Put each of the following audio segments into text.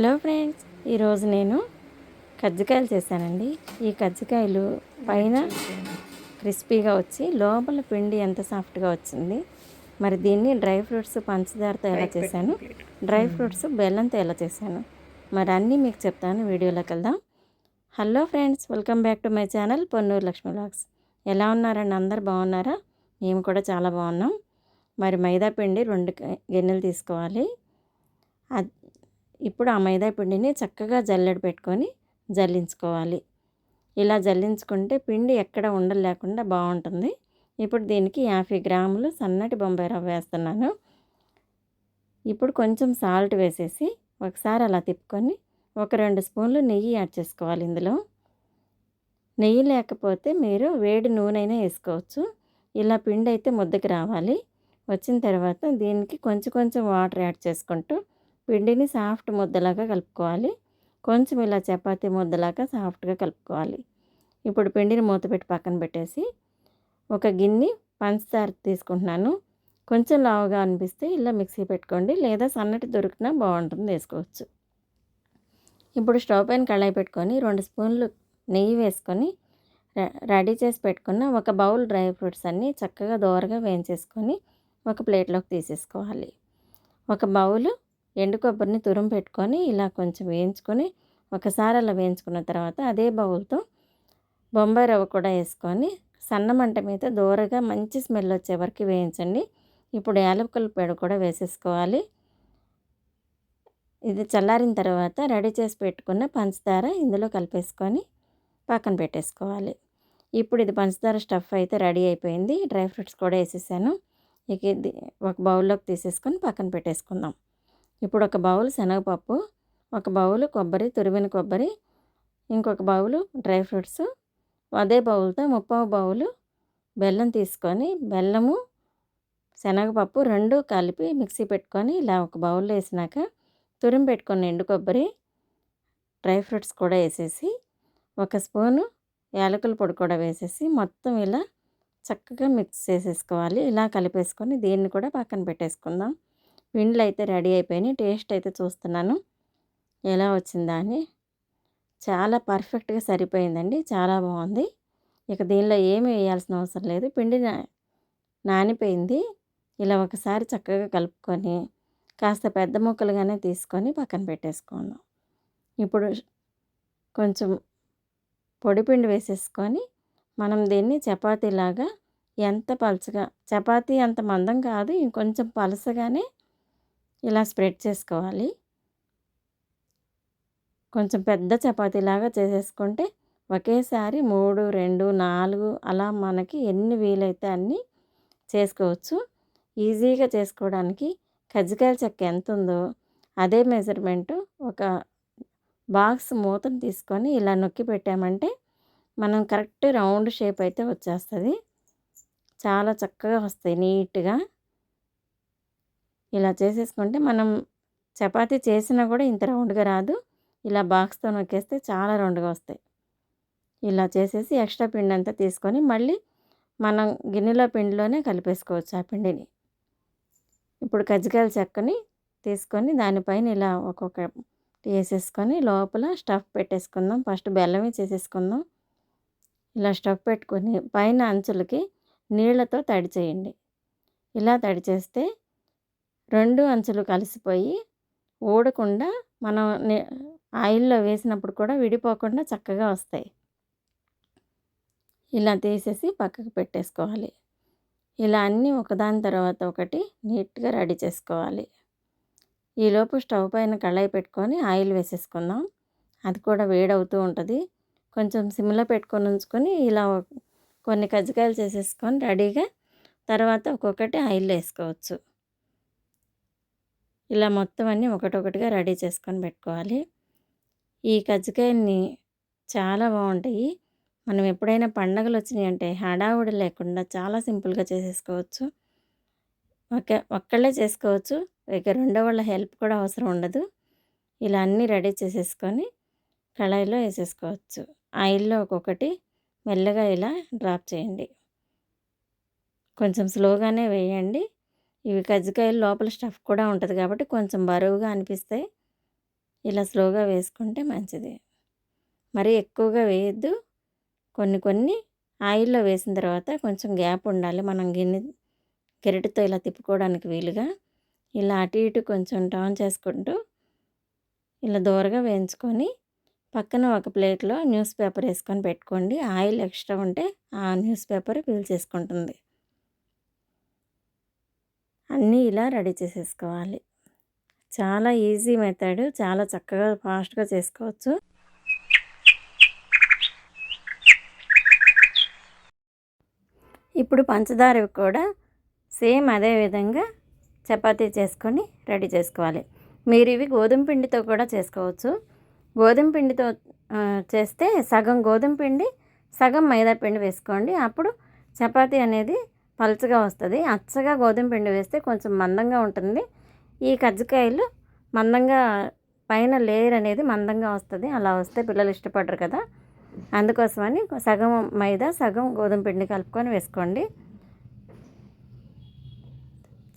Hello friends ఈరోజు నేను కజ్జికాయలు చేశానండి. ఈ కజ్జికాయలు పైన క్రిస్పీగా వచ్చి లోపల పిండి ఎంత సాఫ్ట్గా వచ్చింది మరి దీన్ని డ్రై ఫ్రూట్స్ పంచదారతో ఎలా చేశాను డ్రై ఫ్రూట్స్ బెల్లంతో ఎలా చేశాను మరి అన్నీ మీకు చెప్తాను వీడియోలోకి వెళ్దాం. Hello friends welcome back to my channel Ponnuru Lakshmi blogs ఎలా ఉన్నారండి అందరు బాగున్నారా? మేము కూడా చాలా బాగున్నాం. మరి మైదా పిండి రెండు గిన్నెలు తీసుకోవాలి. అద్- ఇప్పుడు ఆ మైదా పిండిని చక్కగా జల్లెడ పెట్టుకొని జల్లించుకోవాలి. ఇలా జల్లించుకుంటే పిండి ఎక్కడ ఉండలు లేకుండా బాగుంటుంది. ఇప్పుడు దీనికి యాభై గ్రాములు సన్నటి బొంబాయి రవ్వ వేస్తున్నాను. ఇప్పుడు కొంచెం సాల్ట్ వేసేసి ఒకసారి అలా తిప్పుకొని ఒక రెండు స్పూన్లు నెయ్యి యాడ్ చేసుకోవాలి ఇందులో. నెయ్యి లేకపోతే మీరు వేడి నూనె వేసుకోవచ్చు. ఇలా పిండి అయితే ముద్దకి రావాలి. వచ్చిన తర్వాత దీనికి కొంచెం కొంచెం వాటర్ యాడ్ చేసుకుంటూ పిండిని సాఫ్ట్ ముద్దలాగా కలుపుకోవాలి. కొంచెం ఇలా చపాతి ముద్దలాగా సాఫ్ట్గా కలుపుకోవాలి. ఇప్పుడు పిండిని మూత పెట్టి పక్కన పెట్టేసి ఒక గిన్నె పంచదార తీసుకుంటున్నాను. కొంచెం లావుగా అనిపిస్తే ఇలా మిక్సీ పెట్టుకోండి. లేదా సన్నటి దొరికినా బాగుంటుంది వేసుకోవచ్చు. ఇప్పుడు స్టవ్ పైన కళాయి పెట్టుకొని రెండు స్పూన్లు నెయ్యి వేసుకొని రెడీ చేసి పెట్టుకున్న ఒక బౌల్ డ్రై ఫ్రూట్స్ అన్నీ చక్కగా దోరగా వేయించేసుకొని ఒక ప్లేట్లోకి తీసేసుకోవాలి. ఒక బౌలు ఎండు కొబ్బరిని తురుం పెట్టుకొని ఇలా కొంచెం వేయించుకొని ఒకసారి అలా వేయించుకున్న తర్వాత అదే బౌల్తో బొంబాయి రవ్వ కూడా వేసుకొని సన్న మంట మీద దూరగా మంచి స్మెల్ వచ్చే వరకు వేయించండి. ఇప్పుడు యాలకుల పేడ కూడా వేసేసుకోవాలి. ఇది చల్లారిన తర్వాత రెడీ చేసి పెట్టుకున్న పంచదార ఇందులో కలిపేసుకొని పక్కన పెట్టేసుకోవాలి. ఇప్పుడు ఇది పంచదార స్టఫ్ అయితే రెడీ అయిపోయింది. డ్రై ఫ్రూట్స్ కూడా వేసేసాను. ఇక ఇది ఒక బౌల్లోకి తీసేసుకొని పక్కన పెట్టేసుకుందాం. ఇప్పుడు ఒక బౌల్ శనగపప్పు ఒక బౌల్ కొబ్బరి తురిమిన కొబ్బరి ఇంకొక బౌలు డ్రై ఫ్రూట్స్. అదే బౌల్తో ముప్పావు బౌలు బెల్లం తీసుకొని బెల్లము శనగపప్పు రెండు కలిపి మిక్సీ పెట్టుకొని ఇలా ఒక బౌల్లో వేసినాక తురిమి పెట్టుకొని ఎండు కొబ్బరి డ్రై ఫ్రూట్స్ కూడా వేసేసి ఒక స్పూను యాలకుల పొడి కూడా వేసేసి మొత్తం ఇలా చక్కగా మిక్స్ చేసేసుకోవాలి. ఇలా కలిపేసుకొని దీన్ని కూడా పక్కన పెట్టేసుకుందాం. పిండ్లు అయితే రెడీ అయిపోయినాయి. టేస్ట్ అయితే చూస్తున్నాను. ఎలా వచ్చిందా అని. చాలా పర్ఫెక్ట్గా సరిపోయిందండి. చాలా బాగుంది. ఇక దీనిలో ఏమి వేయాల్సిన అవసరం లేదు. పిండి నా- నానిపోయింది. ఇలా ఒకసారి చక్కగా కలుపుకొని కాస్త పెద్ద ముక్కలుగానే తీసుకొని పక్కన పెట్టేసుకుందాం ఇప్పుడు కొంచెం పొడిపిండి వేసేసుకొని మనం దీన్ని చపాతీలాగా ఎంత పలుచగా చపాతీ అంత మందం కాదు ఇంకొంచెం పలుసగానే ఇలా స్ప్రెడ్ చేసుకోవాలి. కొంచెం పెద్ద చపాతీలాగా చేసేసుకుంటే ఒకేసారి మూడు రెండు నాలుగు అలా మనకి ఎన్ని వీలైతే అన్ని చేసుకోవచ్చు. ఈజీగా చేసుకోవడానికి కజ్జికాయల చెక్క ఎంత ఉందో అదే మెజర్మెంటు ఒక బాక్స్ మూతను తీసుకొని ఇలా నొక్కి పెట్టామంటే మనం కరెక్ట్ రౌండ్ షేప్ అయితే వచ్చేస్తుంది. చాలా చక్కగా వస్తాయి నీట్గా. ఇలా చేసేసుకుంటే మనం చపాతీ చేసినా కూడా ఇంత రౌండ్గా రాదు. ఇలా బాక్స్తో నొక్కేస్తే చాలా రౌండ్గా వస్తాయి. ఇలా చేసేసి ఎక్స్ట్రా పిండి అంతా తీసుకొని మళ్ళీ మనం గిన్నెలో పిండిలోనే కలిపేసుకోవచ్చు ఆ పిండిని. ఇప్పుడు కజ్జికాయల చెక్కని తీసుకొని దానిపైన ఇలా ఒక్కొక్క వేసేసుకొని లోపల స్టఫ్ పెట్టేసుకుందాం. ఫస్ట్ బెల్లమే చేసేసుకుందాం. ఇలా స్టఫ్ పెట్టుకొని పైన అంచులకి నీళ్ళతో తడి చేయండి. ఇలా తడి చేస్తే రెండు అంచులు కలిసిపోయి ఊడకుండా మనం ఆయిల్లో వేసినప్పుడు కూడా విడిపోకుండా చక్కగా వస్తాయి. ఇలా తీసేసి పక్కకు పెట్టేసుకోవాలి. ఇలా అన్నీ ఒకదాని తర్వాత ఒకటి నీట్గా రెడీ చేసుకోవాలి. ఈలోపు స్టవ్ పైన కళాయి పెట్టుకొని ఆయిల్ వేసేసుకుందాం. అది కూడా వేడవుతూ ఉంటుంది. కొంచెం సిమ్లో పెట్టుకొని ఉంచుకొని ఇలా కొన్ని కజ్జికాయలు చేసేసుకొని రెడీగా తర్వాత ఒక్కొక్కటి ఆయిల్ వేసుకోవచ్చు. ఇలా మొత్తం అన్నీ ఒకటొకటిగా రెడీ చేసుకొని పెట్టుకోవాలి. ఈ కజ్జికాయల్ని చాలా బాగుంటాయి. మనం ఎప్పుడైనా పండగలు వచ్చినాయి అంటే హడావుడి లేకుండా చాలా సింపుల్గా చేసేసుకోవచ్చు. ఒక ఒక్కళ్ళే చేసుకోవచ్చు. ఇక రెండో వాళ్ళ హెల్ప్ కూడా అవసరం ఉండదు. ఇలా అన్నీ రెడీ చేసేసుకొని కళాయిలో వేసేసుకోవచ్చు. ఆయిల్లో ఒక్కొక్కటి మెల్లగా ఇలా డ్రాప్ చేయండి. కొంచెం స్లోగానే వేయండి. ఇవి కజ్జికాయలు లోపల స్టఫ్ కూడా ఉంటుంది కాబట్టి కొంచెం బరువుగా అనిపిస్తాయి ఇలా స్లోగా వేసుకుంటే మంచిది. మరీ ఎక్కువగా వేయద్దు. కొన్ని కొన్ని ఆయిల్లో వేసిన తర్వాత కొంచెం గ్యాప్ ఉండాలి. మనం గిన్నె గెరటితో ఇలా తిప్పుకోవడానికి వీలుగా ఇలా అటు ఇటు కొంచెం టర్న్ చేసుకుంటూ ఇలా దూరగా వేయించుకొని పక్కన ఒక ప్లేట్లో న్యూస్ పేపర్ వేసుకొని పెట్టుకోండి. ఆయిల్ ఎక్స్ట్రా ఉంటే ఆ న్యూస్ పేపర్ పీల్చేసుకుంటుంది అన్నీ ఇలా రెడీ చేసేసుకోవాలి. చాలా ఈజీ మెథడ్ చాలా చక్కగా ఫాస్ట్గా చేసుకోవచ్చు. ఇప్పుడు పంచదార కూడా సేమ్ అదే విధంగా చపాతీ చేసుకొని రెడీ చేసుకోవాలి. మీరు ఇవి గోధుమ పిండితో కూడా చేసుకోవచ్చు. గోధుమ పిండితో చేస్తే సగం గోధుమ పిండి సగం మైదా పిండి వేసుకోండి. అప్పుడు చపాతీ అనేది పలుచగా వస్తుంది. అచ్చగా గోధుమ పిండి వేస్తే కొంచెం మందంగా ఉంటుంది. ఈ కజ్జికాయలు మందంగా పైన లేయర్ అనేది మందంగా వస్తుంది. అలా వస్తే పిల్లలు ఇష్టపడరు కదా. అందుకోసమని సగం మైదా సగం గోధుమ పిండి కలుపుకొని వేసుకోండి.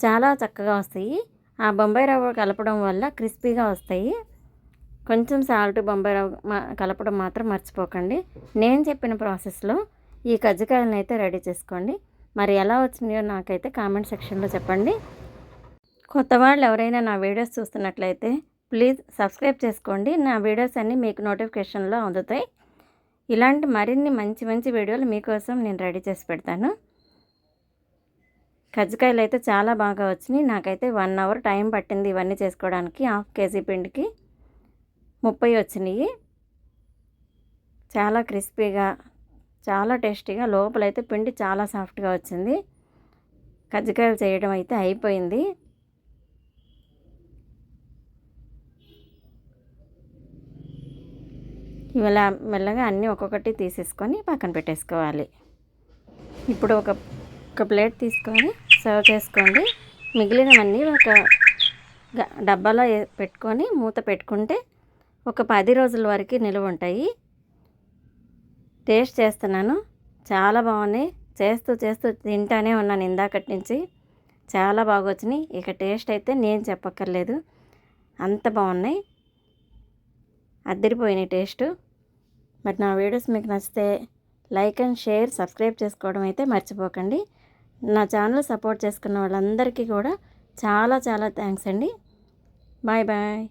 చాలా చక్కగా వస్తాయి. ఆ బొంబాయి రవ్వ కలపడం వల్ల క్రిస్పీగా వస్తాయి. కొంచెం సాల్ట్ బొంబాయి రవ్వ కలపడం మాత్రం మర్చిపోకండి. నేను చెప్పిన ప్రాసెస్లో ఈ కజ్జికాయలను అయితే రెడీ చేసుకోండి. మరి ఎలా వచ్చినాయో నాకైతే కామెంట్ సెక్షన్లో చెప్పండి. కొత్త వాళ్ళు ఎవరైనా నా వీడియోస్ చూస్తున్నట్లయితే ప్లీజ్ సబ్స్క్రైబ్ చేసుకోండి. నా వీడియోస్ అన్నీ మీకు నోటిఫికేషన్లో అందుతాయి. ఇలాంటి మరిన్ని మంచి మంచి వీడియోలు మీకోసం నేను రెడీ చేసి పెడతాను. కజ్జికాయలు అయితే చాలా బాగా వచ్చినాయి. నాకైతే వన్ అవర్ టైం పట్టింది ఇవన్నీ చేసుకోవడానికి. హాఫ్ కేజీ పిండికి ముప్పై వచ్చినాయి. చాలా క్రిస్పీగా చాలా టేస్టీగా లోపలైతే పిండి చాలా సాఫ్ట్గా వచ్చింది. కజ్జికాయలు చేయడం అయితే అయిపోయింది. ఇలా మెల్లగా అన్నీ ఒక్కొక్కటి తీసేసుకొని పక్కన పెట్టేసుకోవాలి. ఇప్పుడు ఒక ఒక ప్లేట్ తీసుకొని సర్వ్ చేసుకోండి. మిగిలినవన్నీ ఒక డబ్బాలో పెట్టుకొని మూత పెట్టుకుంటే ఒక పది రోజుల వరకు నిలువ ఉంటాయి. టేస్ట్ చేస్తున్నాను. చాలా బాగున్నాయి. చేస్తూ చేస్తూ తింటానే ఉన్నాను ఇందాకటి నుంచి. చాలా బాగా వచ్చినాయి ఇక టేస్ట్ అయితే నేను చెప్పక్కర్లేదు. అంత బాగున్నాయి. అద్దరిపోయినాయి టేస్ట్. మరి నా వీడియోస్ మీకు నచ్చితే లైక్ అండ్ షేర్ సబ్స్క్రైబ్ చేసుకోవడం అయితే మర్చిపోకండి. నా ఛానల్ సపోర్ట్ చేసుకున్న వాళ్ళందరికీ కూడా చాలా చాలా థ్యాంక్స్ అండి. Bye bye.